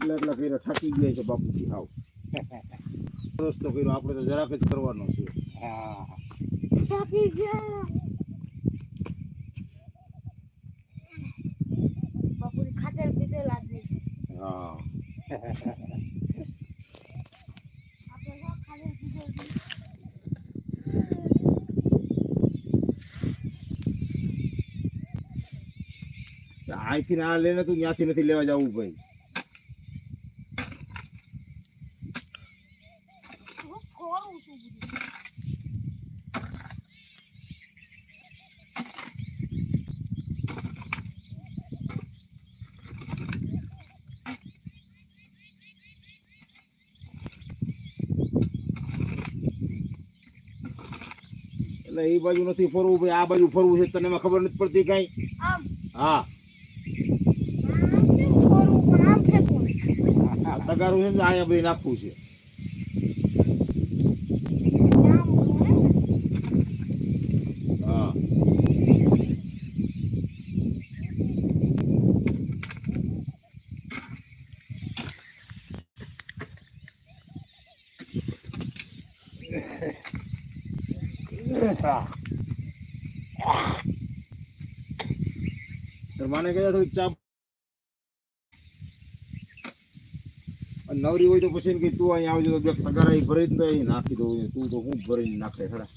એટલે એટલે કર્યા થાકી ગયા છે બાપુજી આવ. રસ્તો કર્યો આપણે તો જરાક જ કરવાનો છે. હા થાકી ગયા. બાપુજી ખાતર પીધે લાગે હા. અહીંથી ના લઈને તું ત્યાંથી નથી લેવા જવું ભાઈ હું ખોરું છું બધું એટલે એ બાજુ નથી ફરવું ભાઈ. આ બાજુ ફરવું છે તને એમાં ખબર નથી પડતી કઈ? હા. તગારું છે ને આયા ભાઈ નાખવું છે આમ બોલે ને. હા તાર માને કહે થોડીક ચા નવરી હોય તો પછી કે તું અહીંયા આવજો તો બે પગાર અહીં ભરી જ નાખી દઉં. તું તો હું ભરીને નાખે ખરા.